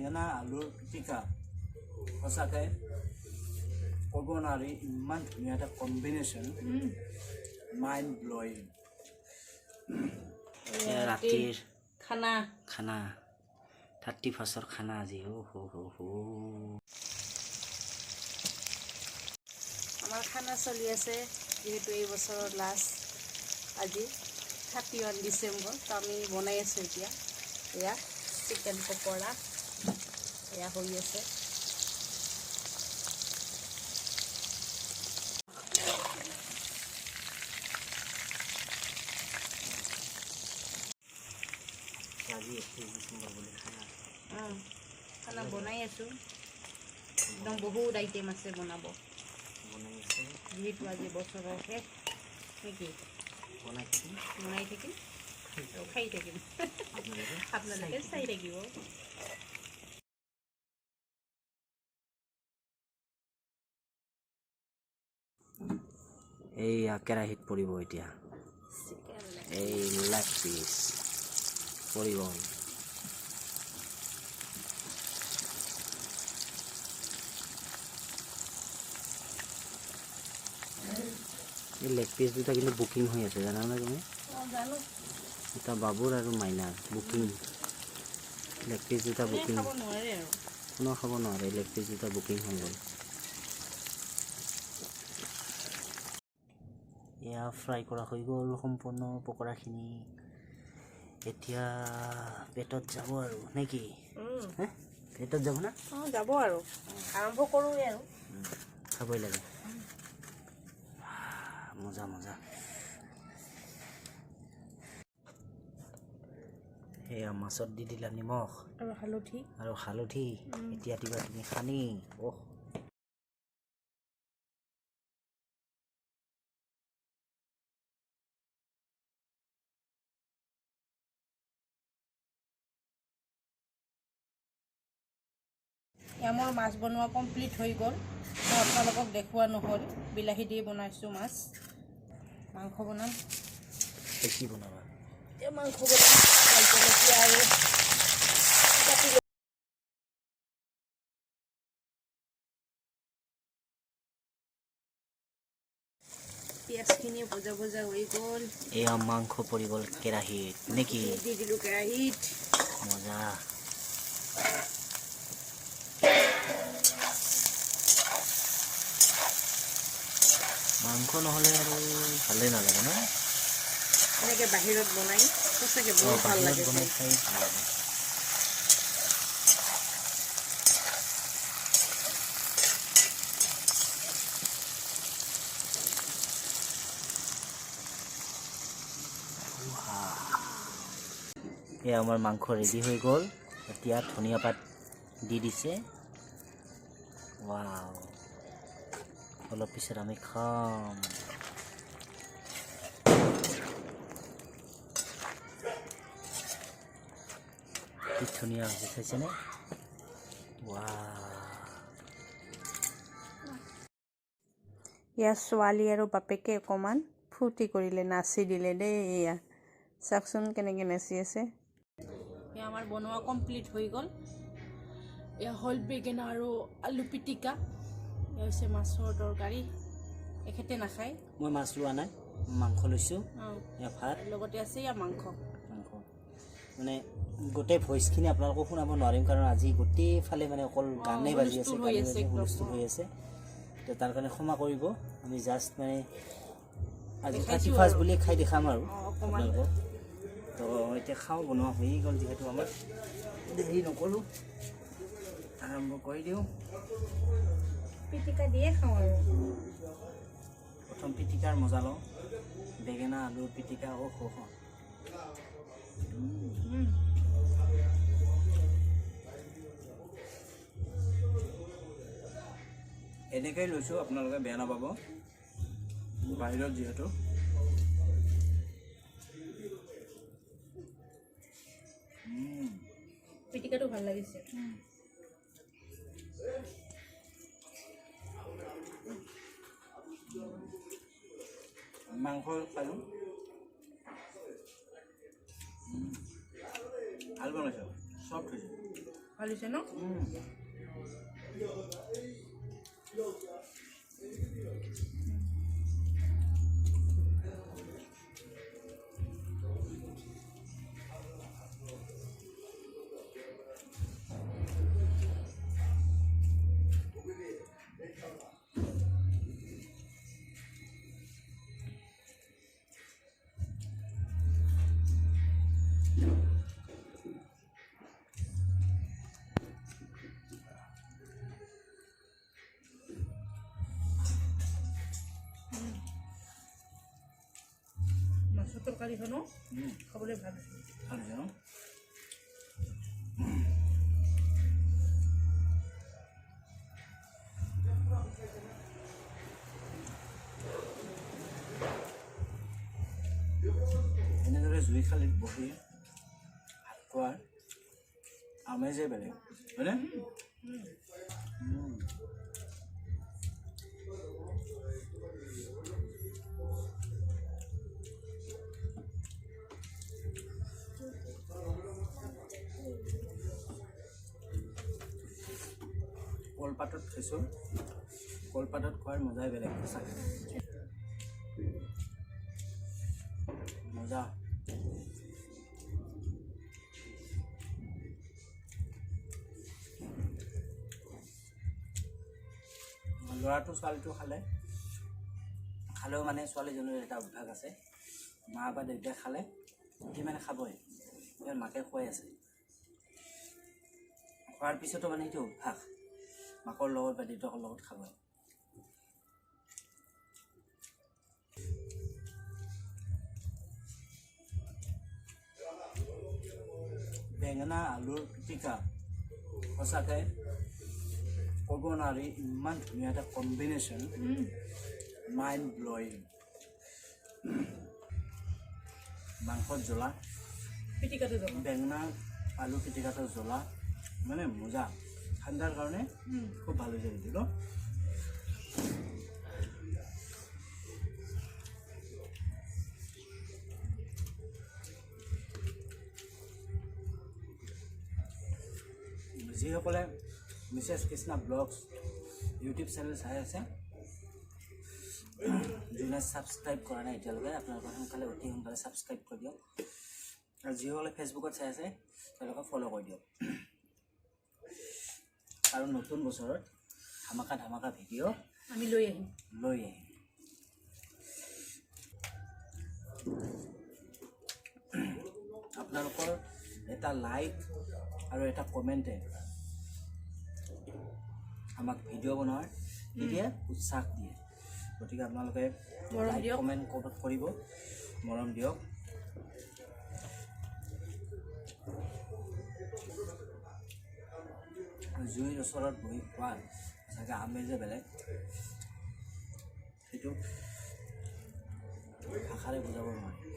বেঙেনা আলুৰ পিটিকা সঁচাকৈ ক'ব নোৱাৰি ইমান ধুনীয়া এটা কম্বিনেশ্যন মাইণ্ড ব্লয়িং ৰাতিৰ খানা খানা থাৰ্টি ফাৰ্ষ্টৰ খানা আজি অ' হো হো হো আমাৰ খানা চলি আছে যিহেতু এই বছৰৰ লাষ্ট আজি থাৰ্টি ওৱান ডিচেম্বৰ তো আমি বনাই আছোঁ এতিয়া এয়া চিকেন পকৰা এয়া হৈ আছে। খানা বনাই আছোঁ। একদম বহুত আইটেম আছে বনাব। যিহেতু আজি বছৰৰ শেষ নেকি বনাই থাকি বনাই থাকিম। খাই থাকিম। আপোনালোকে চাই থাকিব। এইয়া কেৰাহীত পৰিব এতিয়া। এই লেগ পিচ পৰিব। এই লেগ পিচ দুটা কিন্তু বুকিং হৈ আছে জানানে তুমি? এটা বাবুৰ আৰু মাইনাৰ বুকিং। লেগ পিচ দুটা বুকিং। কোনেও খাব নোৱাৰে লেগ পিচ দুটা বুকিং হৈ গ'ল। এয়া ফ্ৰাই কৰা হৈ গ'ল সম্পূৰ্ণ পকৰাখিনি। এতিয়া পেটত যাব আৰু নে কি? পেটত যাব না? যাব আৰু। আৰম্ভ কৰোঁৱে আৰু। খাবই লাগে। মজা মজা। সেয়া মাছত দি দিলা নিমখ আৰু হালধি। আৰু হালধি। এতিয়া দিবা তুমি সানি অহ। মোৰ মাছ বনোৱা কমপ্লিট হৈ গ'ল। মই আপোনালোকক দেখুওৱা নহ'ল। বিলাহী দি বনাইছোঁ মাছ। মাংস বনাম। বেছি বনাবা? এতিয়া মাংস বনাম। জলকীয়া আৰু কাটি পিঁয়াজখিনি ভজা ভজা হৈ গ'ল। এয়া মাংস পৰি গ'ল কেৰাহীত। নেকি? দি দিলোঁ কেৰাহীত। মজা। মাংস নহ'লে আৰু ভালেই নালাগে ন? এনেকৈ বাহিৰত বনাই সঁচাকৈ বহুত ভালো লাগে বনাই খাই। ভালো লাগে। এয়া আমাৰ মাংস ৰেডি হৈ গ'ল। এতিয়া ধনিয়া পাত দি দিছে। ৱাও অলপ পিছত আমি খাম। কি ধুনীয়া হৈছে চাইছেনে ৱাও ইয়াৰ ছোৱালী আৰু বাপেকে অকণমান ফূৰ্তি কৰিলে নাচি দিলে দেই এয়া চাওকচোন কেনেকৈ নাচি আছে এয়া আমাৰ বনোৱা কমপ্লিট হৈ গ'ল। এয়া হ'ল বেঙেনা আৰু আলু পিটিকা। এয়া হৈছে মাছৰ তৰকাৰী। এখেতে নাখায়। মই মাছ লোৱা নাই মাংস লৈছোঁ। ভাত। লগতে আছে এয়া মাংস। মাংস। মানে গোটেই ভইচখিনি আপোনালোকক শুনাব নোৱাৰিম কাৰণ আজি গোটেই ফালে মানে অকল গানেই বাজি আছে হুলস্থুল হৈ আছে হৈ তো তাৰ কাৰণে ক্ষমা কৰিব। আমি জাষ্ট মানে আজি থাৰ্টি ফাৰ্ষ্ট বুলিয়ে খাই দেখাম আৰু আপোনালোকক। তো এতিয়া খাওঁ বনোৱা হৈয়ে গ'ল যিহেতু আমাৰ। দেৰি নকৰোঁ। আৰম্ভ কৰি দিওঁ। পিটিকা দিয়ে খাওঁ আৰু প্ৰথম পিটিকাৰ মজা লওঁ। বেঙেনা আলুৰ পিটিকা হ উম, এনেকৈ লৈছোঁ আপোনালোকে বেয়া নাপাব। বাহিৰত যিহেতু। পিটিকাটো ভালো লাগিছে। মাংস খালোঁ। ভালো বনাইছে চফ্ট হৈছে ভালো হৈছে ন উম, খাবলৈ ভালো। ভালো হৈছে এনেদৰে জুই খালিত বহি ভাত খোৱাৰ আমেজেই বেলেগ হয়নে? কলপাতত খাইছোঁ। কলপাতত খোৱাৰ মজাই বেলেগ সঁচাকৈ মজা। ল'ৰাটো ছোৱালীটো খালে। খালেও মানে ছোৱালীজনীৰ এটা অভ্যাস আছে। মা বা দেউতাই খালে সি মানে খাবই। মাকে খুৱাই আছে। খোৱাৰ পিছতো মানে সেইটো অভ্যাস। মাকৰ লগত বা দেউতাকৰ লগত খাবই বেঙেনা আলুৰ পিটিকা। সঁচাকৈ ক'ব নোৱাৰি ইমান ধুনীয়া এটা কম্বিনেশ্যন। মাইণ্ড ব্লয়িং মাংসত জ্বলা। পিটিকাটো বেঙেনা আলু পিটিকাটো জ্বলা। মানে মজা। ঠাণ্ডাৰ কাৰণে খুব ভালো কিন্তু ন যিসকলে Mrs Krishna blogs YouTube channel চাই আছে যোনে ছাবস্ক্ৰাইব কৰা নাই এতিয়ালৈকে আপোনালোকে সোনকালে অতি সোনকালে ছাবস্ক্ৰাইব কৰি দিয়ক। আৰু যিসকলে ফেচবুকত চাই আছে তেওঁলোকে ফ'ল' কৰি দিয়ক। আৰু নতুন বছৰত ধামাকা ধামাকা ভিডিঅ' আমি লৈ আহিম। লৈ আহিম। আপোনালোকৰ এটা লাইক আৰু এটা কমেণ্টে আমাক ভিডিঅ' বনোৱাৰ কি দিয়ে উৎসাহ দিয়ে। গতিকে আপোনালোকে লাইক। কমেণ্ট কৰিব মৰম দিয়ক। জুইৰ ওচৰত বহি খোৱা সঁচাকৈ আমেজে বেলেগ। সেইটো ভাষাৰে বুজাব নোৱাৰি।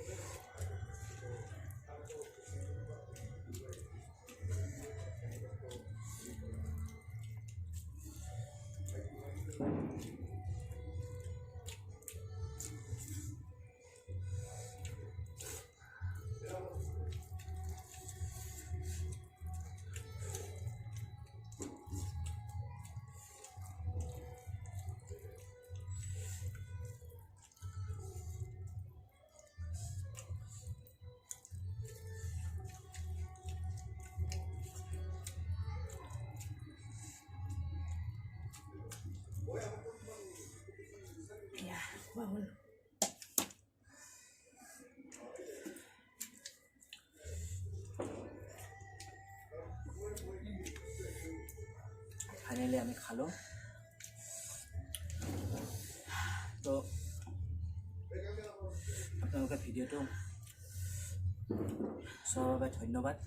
খোৱা হ'ল ফাইনেলি আমি খালোঁ। তো আপোনালোকে ভিডিঅ'টো চোৱাৰ বাবে ধন্যবাদ।